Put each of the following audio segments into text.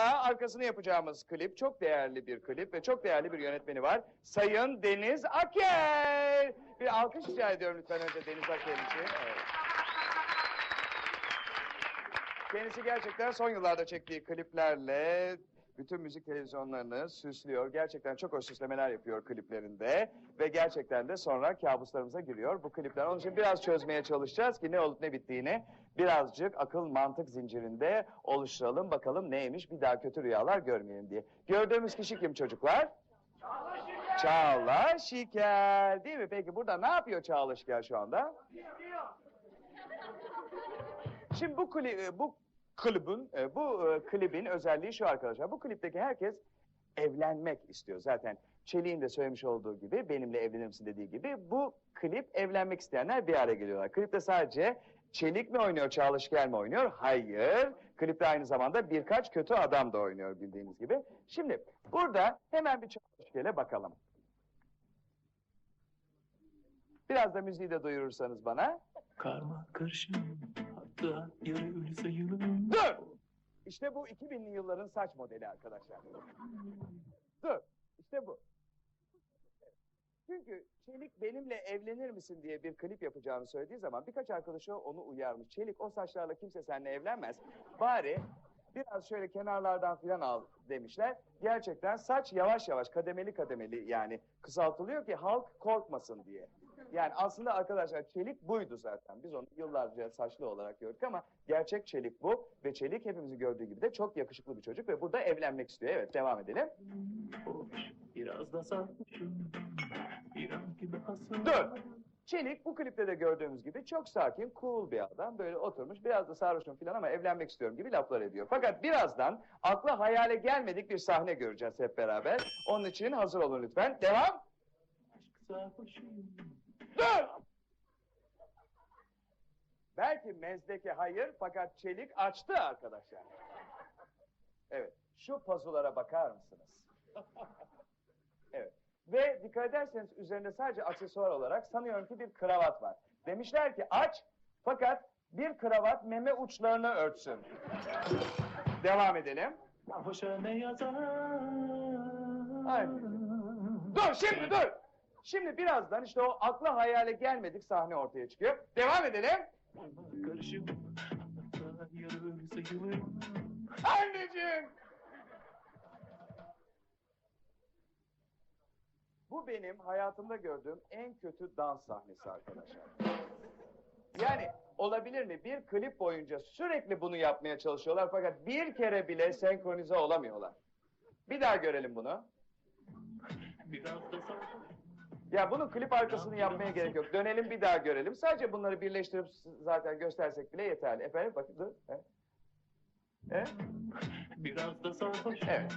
Sırada arkasını yapacağımız klip çok değerli bir klip ve çok değerli bir yönetmeni var. Sayın Deniz Aker. Bir alkış rica ediyorum lütfen önce Deniz Aker için. Kendisi gerçekten son yıllarda çektiği kliplerle bütün müzik televizyonlarını süslüyor. Gerçekten çok hoş süslemeler yapıyor kliplerinde. Ve gerçekten de sonra kabuslarımıza giriyor bu klipler. Onun için biraz çözmeye çalışacağız ki ne olup ne bittiğini birazcık akıl mantık zincirinde oluşturalım. Bakalım neymiş bir daha kötü rüyalar görmeyelim diye. Gördüğümüz kişi kim çocuklar? Çağla Şikel. Değil mi? Peki burada ne yapıyor Çağla Şikel şu anda? Şimdi bu kli, e, bu klibin e, bu e, klibin özelliği şu arkadaşlar. Bu klipteki herkes evlenmek istiyor. Zaten Çelik'in de söylemiş olduğu gibi benimle evlenir misin dediği gibi bu klip evlenmek isteyenler bir araya geliyorlar. Klipte sadece Çelik mi oynuyor, Çağla Şikel mi oynuyor? Hayır. Klipte aynı zamanda birkaç kötü adam da oynuyor bildiğiniz gibi. Şimdi burada hemen bir Çağla Şikel'e bakalım. Biraz da müziği de duyurursanız bana. Karma karışım hatta yarı ölü sayılım. Dur! İşte bu 2000'li yılların saç modeli arkadaşlar. Dur! İşte bu. Çünkü Çelik benimle evlenir misin diye bir klip yapacağını söylediği zaman birkaç arkadaşı onu uyarmış. Çelik o saçlarla kimse seninle evlenmez. Bari biraz şöyle kenarlardan filan al demişler. Gerçekten saç yavaş yavaş kademeli kademeli yani kısaltılıyor ki halk korkmasın diye. Yani aslında arkadaşlar çelik buydu zaten. Biz onu yıllarca saçlı olarak gördük ama gerçek çelik bu. Ve çelik hepimizin gördüğü gibi de çok yakışıklı bir çocuk ve burada evlenmek istiyor. Evet devam edelim. Hoş, biraz da sarhoşum. Gibi hasım. Dur! Çelik bu klipte de gördüğümüz gibi çok sakin, cool bir adam. Böyle oturmuş biraz da sarhoşum falan ama evlenmek istiyorum gibi laflar ediyor. Fakat birazdan akla hayale gelmedik bir sahne göreceğiz hep beraber. Onun için hazır olun lütfen. Devam! Aşk sarhoşum. Dur! Belki mezdeki hayır fakat çelik açtı arkadaşlar. Evet. Şu pazulara bakar mısınız? Ve dikkat ederseniz üzerinde sadece aksesuar olarak sanıyorum ki bir kravat var. Demişler ki aç fakat bir kravat meme uçlarını örtsün. Devam edelim. Sarhoşa ne yazar? Aynen. Dur şimdi dur. Şimdi birazdan işte o akla hayale gelmedik sahne ortaya çıkıyor. Devam edelim. Karışım. Anneciğim! Bu benim hayatımda gördüğüm en kötü dans sahnesi arkadaşlar. Yani olabilir mi? Bir klip boyunca sürekli bunu yapmaya çalışıyorlar fakat bir kere bile senkronize olamıyorlar. Bir daha görelim bunu. Ya bunun klip arkasını yapmaya gerek yok. Dönelim bir daha görelim. Sadece bunları birleştirip zaten göstersek bile yeterli. Efendim bakın dur. He? He? Biraz da sarhoş. Evet.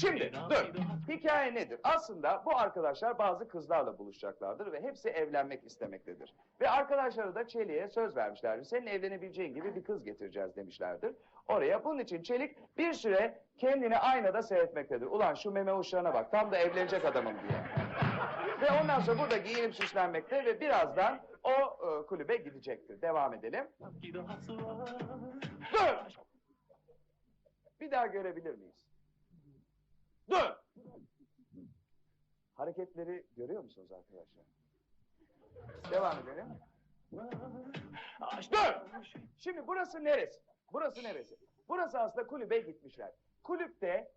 Şimdi dur. Hikaye nedir? Aslında bu arkadaşlar bazı kızlarla buluşacaklardır ve hepsi evlenmek istemektedir. Ve arkadaşları da Çelik'e söz vermişlerdir. Senin evlenebileceğin gibi bir kız getireceğiz demişlerdir. Oraya bunun için Çelik bir süre kendini aynada seyretmektedir. Ulan şu meme uçlarına bak tam da evlenecek adamım diye. Ve ondan sonra burada giyinip süslenmekte ve birazdan o e, kulübe gidecektir. Devam edelim. Dur! Bir daha görebilir miyiz? Dur! Hareketleri görüyor musunuz arkadaşlar? Devam edelim. Aşk Dur! Şimdi burası neresi? Burası neresi? Burası aslında kulübe gitmişler. Kulüpte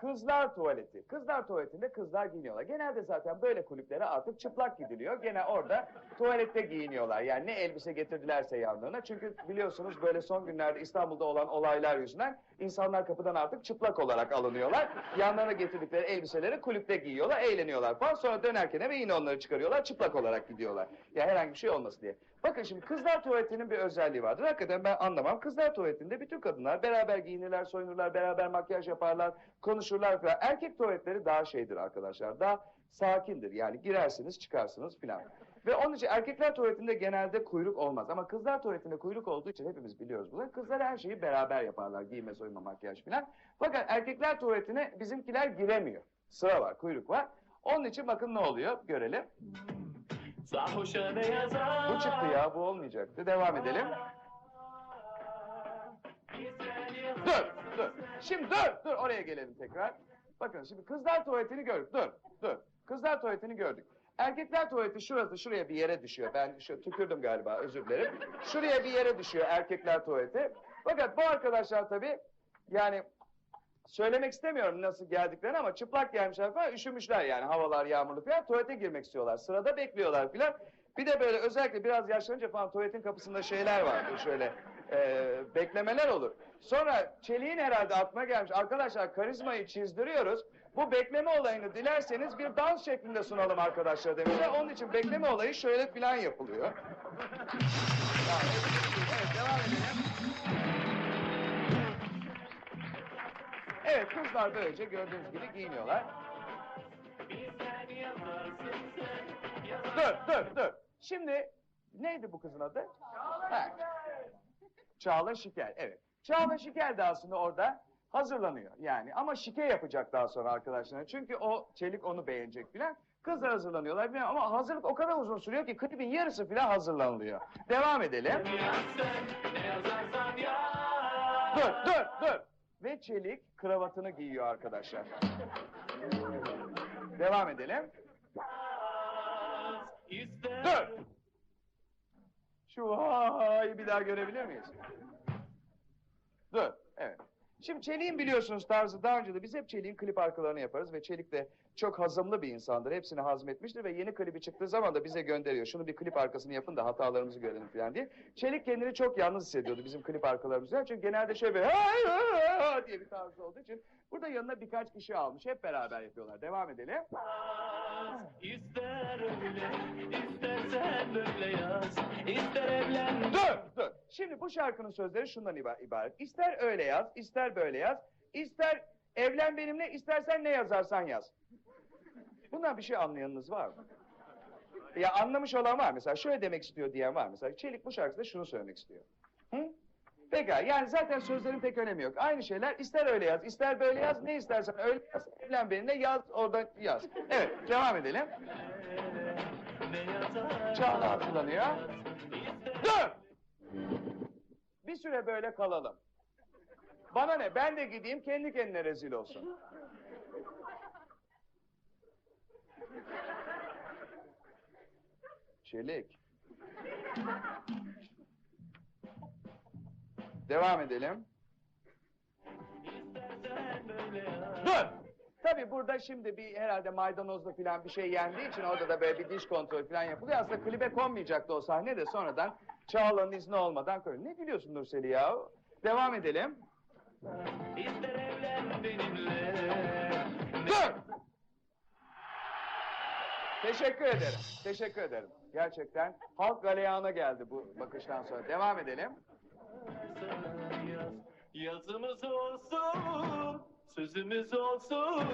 kızlar tuvaleti. Kızlar tuvaletinde kızlar giyiniyorlar. Genelde zaten böyle kulüplere artık çıplak gidiliyor. Gene orada tuvalette giyiniyorlar. Yani ne elbise getirdilerse yanlarına. Çünkü biliyorsunuz böyle son günlerde İstanbul'da olan olaylar yüzünden insanlar kapıdan artık çıplak olarak alınıyorlar. Yanlarına getirdikleri elbiseleri kulüpte giyiyorlar, eğleniyorlar falan. Sonra dönerken eve yine onları çıkarıyorlar, çıplak olarak gidiyorlar. Ya herhangi bir şey olmasın diye. Bakın şimdi kızlar tuvaletinin bir özelliği vardır. Hakikaten ben anlamam. Kızlar tuvaletinde bütün kadınlar beraber giyinirler, soyunurlar, beraber makyaj yaparlar, konuşurlar falan. Erkek tuvaletleri daha şeydir arkadaşlar. Daha sakindir. Yani girersiniz, çıkarsınız filan. Ve onun için erkekler tuvaletinde genelde kuyruk olmaz. Ama kızlar tuvaletinde kuyruk olduğu için hepimiz biliyoruz bunu. Kızlar her şeyi beraber yaparlar. Giyme, soyunma, makyaj filan. Fakat erkekler tuvaletine bizimkiler giremiyor. Sıra var, kuyruk var. Onun için bakın ne oluyor görelim. Bu çıktı ya bu olmayacaktı. Devam edelim. Dur. dur. Şimdi dur, dur oraya gelelim tekrar. Bakın şimdi kızlar tuvaletini gördük. Dur, dur. Kızlar tuvaletini gördük. Erkekler tuvaleti şurası, şuraya bir yere düşüyor. Ben şu tükürdüm galiba, özür dilerim. Şuraya bir yere düşüyor erkekler tuvaleti. Fakat bu arkadaşlar tabii yani söylemek istemiyorum nasıl geldiklerini ama çıplak gelmişler falan üşümüşler yani havalar yağmurlu falan tuvalete girmek istiyorlar. Sırada bekliyorlar falan. Bir de böyle özellikle biraz yaşlanınca falan tuvaletin kapısında şeyler vardır şöyle e, beklemeler olur. Sonra Çelik'in herhalde aklına gelmiş arkadaşlar karizmayı çizdiriyoruz. Bu bekleme olayını dilerseniz bir dans şeklinde sunalım arkadaşlar demişler. Onun için bekleme olayı şöyle falan yapılıyor. Evet devam edelim. Evet kızlar böylece gördüğünüz gibi giyiniyorlar. Dur dur dur. Şimdi neydi bu kızın adı? Ha. Çağla Şikel evet. Çağla Şikel de aslında orada hazırlanıyor yani ama şike yapacak daha sonra arkadaşlar. Çünkü o Çelik onu beğenecek filan. Kızlar hazırlanıyorlar filan ama hazırlık o kadar uzun sürüyor ki klibin yarısı filan hazırlanılıyor. Devam edelim. Dur dur dur. Ve Çelik kravatını giyiyor arkadaşlar. Devam edelim. Dur. Şu vay bir daha görebilir miyiz? Dur. Evet. Şimdi Çelik'in biliyorsunuz tarzı daha önce de biz hep Çelik'in klip arkalarını yaparız ve Çelik de çok hazımlı bir insandır. Hepsini hazmetmiştir ve yeni klibi çıktığı zaman da bize gönderiyor. Şunu bir klip arkasını yapın da hatalarımızı görelim falan diye. Çelik kendini çok yalnız hissediyordu bizim klip arkalarımızda. Çünkü genelde şöyle bir "Ha, ha, ha" diye bir tarzı olduğu için burada yanına birkaç kişi almış. Hep beraber yapıyorlar. Devam edelim. İster öyle, istersen böyle yaz, ister evlen. Dur, dur. Şimdi bu şarkının sözleri şundan iba- ibaret. İster öyle yaz, ister böyle yaz, ister evlen benimle, istersen ne yazarsan yaz. Bundan bir şey anlayanınız var mı? Ya anlamış olan var mesela, şöyle demek istiyor diyen var mesela. Çelik bu şarkıda şunu söylemek istiyor. Hı? Pekala, yani zaten sözlerin pek önemi yok. Aynı şeyler, ister öyle yaz, ister böyle yaz, ne istersen öyle yaz, evlen benimle yaz, orada yaz. Evet, devam edelim. Çağla hatırlanıyor. Dur! Bir süre böyle kalalım. Bana ne? Ben de gideyim kendi kendine rezil olsun. Çelik. Devam edelim. Dur! Tabii burada şimdi bir herhalde maydanozlu falan bir şey yendiği için orada da böyle bir diş kontrolü falan yapılıyor. Aslında klibe konmayacaktı o sahne de sonradan Çağla'nın izni olmadan koyuyor. Ne gülüyorsun Nurseli ya? Devam edelim. İster evlen benimle. Dur! Teşekkür ederim. Teşekkür ederim. Gerçekten halk galeyana geldi bu bakıştan sonra. Devam edelim. Yaz, yazımız olsun, sözümüz olsun,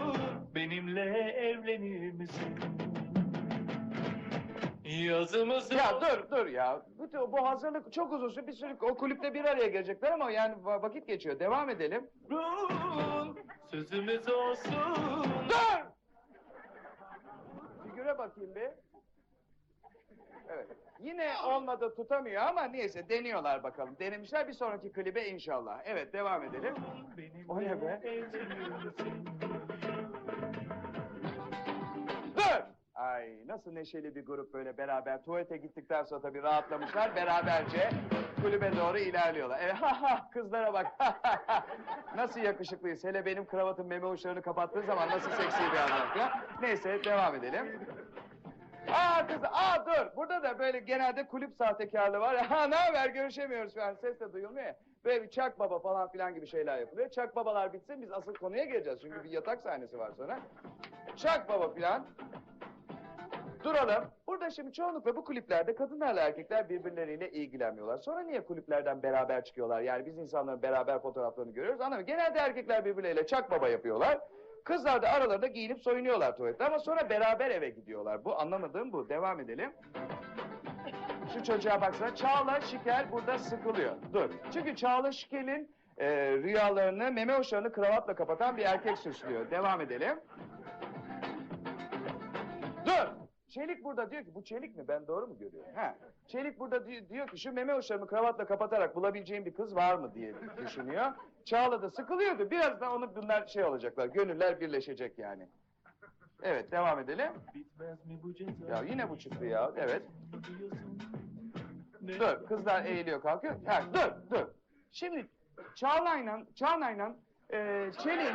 benimle evlenir misin? Yazımız Ya olsun. dur dur ya. Bütün bu hazırlık çok uzun süre bir sürü o kulüpte bir araya gelecekler ama yani va- vakit geçiyor. Devam edelim. Rum, Sözümüz olsun. Dur! Figüre bakayım bir. Evet. Yine olmadı tutamıyor ama neyse deniyorlar bakalım. Denemişler bir sonraki klibe inşallah. Evet devam edelim. Benimle O ne be? Dur! Ay nasıl neşeli bir grup böyle beraber tuvalete gittikten sonra tabii rahatlamışlar. Beraberce kulübe doğru ilerliyorlar. Evet, ha ha kızlara bak. nasıl yakışıklıyız. Hele benim kravatın meme uçlarını kapattığı zaman nasıl seksi bir adam. Neyse devam edelim. Aa kız, aa dur. Burada da böyle genelde kulüp sahtekarlığı var. Ha ne haber görüşemiyoruz falan. Ses de duyulmuyor ya. Böyle bir çak baba falan filan gibi şeyler yapılıyor. Çak babalar bitsin biz asıl konuya geleceğiz. Çünkü bir yatak sahnesi var sonra. Çak baba filan. Duralım. Burada şimdi çoğunlukla bu kulüplerde kadınlarla erkekler birbirleriyle ilgilenmiyorlar. Sonra niye kulüplerden beraber çıkıyorlar? Yani biz insanların beraber fotoğraflarını görüyoruz. Anlamıyorum. Genelde erkekler birbirleriyle çak baba yapıyorlar. Kızlar da aralarında giyinip soyunuyorlar tuvalette ama sonra beraber eve gidiyorlar. Bu anlamadığım bu. Devam edelim. Şu çocuğa baksana. Çağla Şikel burada sıkılıyor. Dur. Çünkü Çağla Şikel'in e, rüyalarını, meme uçlarını kravatla kapatan bir erkek süslüyor. Devam edelim. Çelik burada diyor ki bu Çelik mi ben doğru mu görüyorum? Ha. Çelik burada di- diyor ki şu meme uçlarımı kravatla kapatarak bulabileceğim bir kız var mı diye düşünüyor. Çağla da sıkılıyordu. Birazdan onu bunlar şey olacaklar. Gönüller birleşecek yani. Evet devam edelim. Bitmez mi bu ceza? Ya yine bu çıktı ya. Evet. Dur kızlar eğiliyor kalkıyor. Ha, dur dur. Şimdi Çağla'yla Çağla'yla e, Çelik'in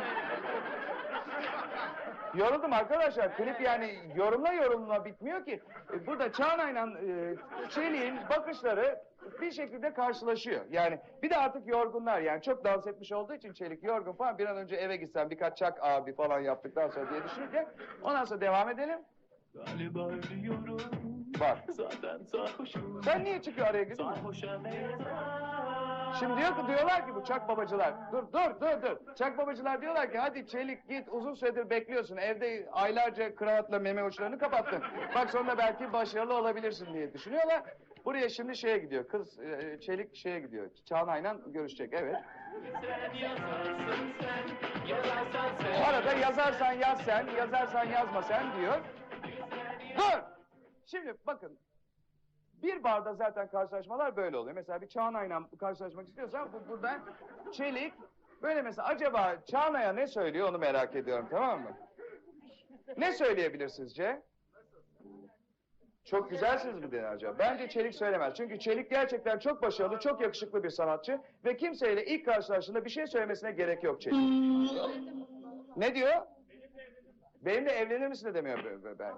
Yoruldum arkadaşlar. Klip yani yorumla yorumla bitmiyor ki. E, Burada Çağla'yla e, Çelik'in bakışları bir şekilde karşılaşıyor. Yani bir de artık yorgunlar yani çok dans etmiş olduğu için Çelik yorgun falan bir an önce eve gitsem birkaç çak abi falan yaptıktan sonra diye düşünürken ondan sonra devam edelim. Galiba ölüyorum. Bak. Zaten sarhoşum. Sen niye çıkıyor araya gidiyorsun? Sarhoşa meydan. Şimdi diyor ki diyorlar ki bu çak babacılar. Dur dur dur dur. Çak babacılar diyorlar ki hadi Çelik git uzun süredir bekliyorsun. Evde aylarca kravatla meme uçlarını kapattın. Bak sonra belki başarılı olabilirsin diye düşünüyorlar. Buraya şimdi şeye gidiyor. Kız e, Çelik şeye gidiyor. Çağanay'la görüşecek. Evet. Bu arada yazarsan yaz sen, yazarsan yazma sen diyor. Dur! Şimdi bakın. Bir barda zaten karşılaşmalar böyle oluyor. Mesela bir Çağanay'la karşılaşmak istiyorsan bu buradan Çelik böyle mesela acaba Çağanay'a ne söylüyor onu merak ediyorum tamam mı? Ne söyleyebilir sizce? Çok güzelsiniz mi denir acaba? Bence Çelik söylemez. Çünkü Çelik gerçekten çok başarılı, çok yakışıklı bir sanatçı ve kimseyle ilk karşılaştığında bir şey söylemesine gerek yok Çelik. Ne diyor? Benimle evlenir misin de demiyor be- be- ben.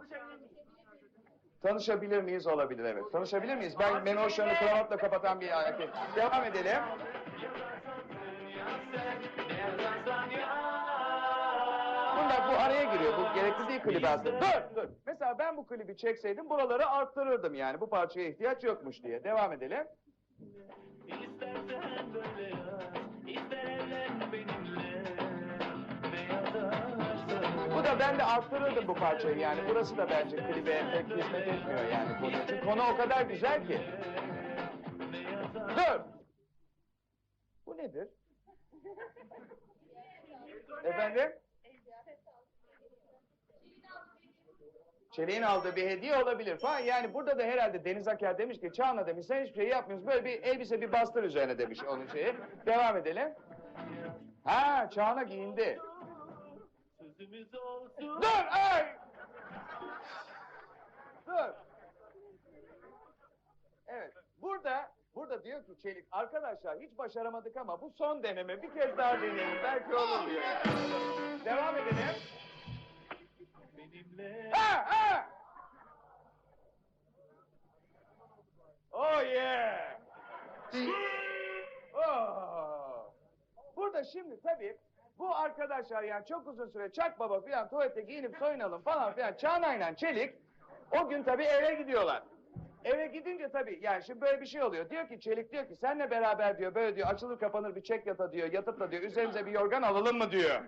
Tanışabilir miyiz? Olabilir evet. Tanışabilir miyiz? Ben uçlarını kravatla kapatan bir erkek. Devam edelim. Bunlar bu araya giriyor. Bu gerekli değil klibi aslında. Dur dur. Mesela ben bu klibi çekseydim buraları arttırırdım yani. Bu parçaya ihtiyaç yokmuş diye. Devam edelim. İstersen böyle yaz. İster evlen Da ben de arttırırdım bu parçayı yani. Burası da bence klibe pek hizmet etmiyor yani konu. Çünkü konu o kadar güzel ki. Dur. Bu nedir? Efendim? Çeliğin aldığı bir hediye olabilir falan. Yani burada da herhalde Deniz Aker demiş ki Çağla demiş sen hiçbir şey yapmıyorsun. Böyle bir elbise bir bastır üzerine demiş onun şeyi. Devam edelim. Ha Çağla giyindi. Sözümüz olsun. Dur! Ay! Dur! Evet, burada, burada diyor ki Çelik, arkadaşlar hiç başaramadık ama bu son deneme, bir kez daha deneyelim, belki olur diyor. Devam edelim. Benimle. Ha, ha! Oh yeah! Oh! Burada şimdi tabii bu arkadaşlar yani çok uzun süre Çak Baba filan tuvalete giyinip soyunalım falan filan Çağanay'la Çelik o gün tabii eve gidiyorlar. Eve gidince tabii yani şimdi böyle bir şey oluyor. Diyor ki Çelik diyor ki senle beraber diyor böyle diyor açılır kapanır bir çek yata diyor yatıp da diyor üzerimize bir yorgan alalım mı diyor.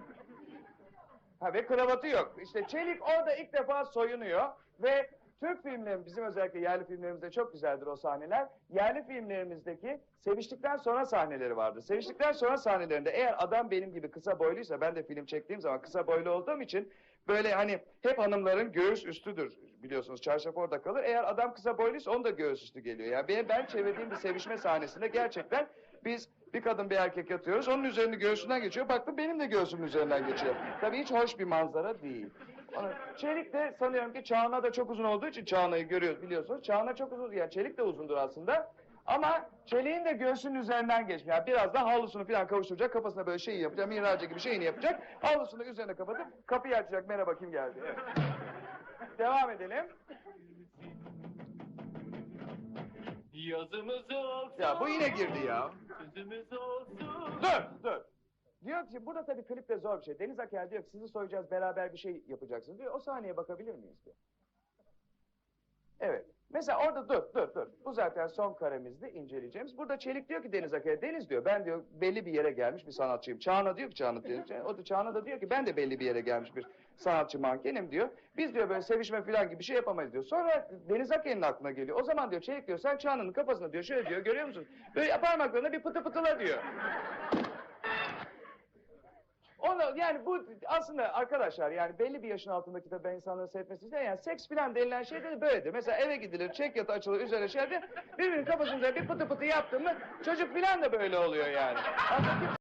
Ha ve kravatı yok. İşte Çelik orada ilk defa soyunuyor ve Türk filmlerimiz, bizim özellikle yerli filmlerimizde çok güzeldir o sahneler. Yerli filmlerimizdeki seviştikten sonra sahneleri vardır. Seviştikten sonra sahnelerinde eğer adam benim gibi kısa boyluysa, ben de film çektiğim zaman kısa boylu olduğum için böyle hani hep hanımların göğüs üstüdür biliyorsunuz çarşaf orada kalır. Eğer adam kısa boyluysa onun da göğüs üstü geliyor. Yani ben, ben çevirdiğim bir sevişme sahnesinde gerçekten biz bir kadın bir erkek yatıyoruz. Onun üzerini göğsünden geçiyor. Baktım benim de göğsümün üzerinden geçiyor. Tabii hiç hoş bir manzara değil. Çelik de sanıyorum ki Çağına da çok uzun olduğu için Çağana'yı görüyoruz biliyorsunuz. Çağına çok uzun, yani Çelik de uzundur aslında. Ama Çelik'in de göğsünün üzerinden geçmiyor. Yani biraz da havlusunu falan kavuşturacak, kafasına böyle şeyi yapacak, mihraca gibi şeyini yapacak. Havlusunu üzerine kapatıp kapıyı açacak, merhaba kim geldi. Devam edelim. Yazımız olsun. Ya bu yine girdi ya. Sözümüz olsun. Dur, dur. Diyor ki burada tabii klip de zor bir şey. Deniz Aker diyor ki sizi soyacağız beraber bir şey yapacaksınız diyor. O sahneye bakabilir miyiz diyor. Evet. Mesela orada dur, dur, dur. Bu zaten son karemizde inceleyeceğimiz. Burada Çelik diyor ki Deniz Aker'e, Deniz diyor ben diyor belli bir yere gelmiş bir sanatçıyım. Çağna diyor ki Çağna diyor. O da Çağna da diyor ki ben de belli bir yere gelmiş bir sanatçı mankenim diyor. Biz diyor böyle sevişme falan gibi bir şey yapamayız diyor. Sonra Deniz Aker'in aklına geliyor. O zaman diyor Çelik diyor sen Çağna'nın kafasına diyor şöyle diyor görüyor musun? Böyle parmaklarına bir pıtı pıtıla diyor. Ona yani bu aslında arkadaşlar yani belli bir yaşın altındaki de ben insanların seyretmesi için yani seks filan denilen şey de böyledir. Mesela eve gidilir, çek yatağı açılır, üzerine şey. Birbirinin kafasında bir pıtı pıtı yaptın mı çocuk filan da böyle oluyor yani. Aslında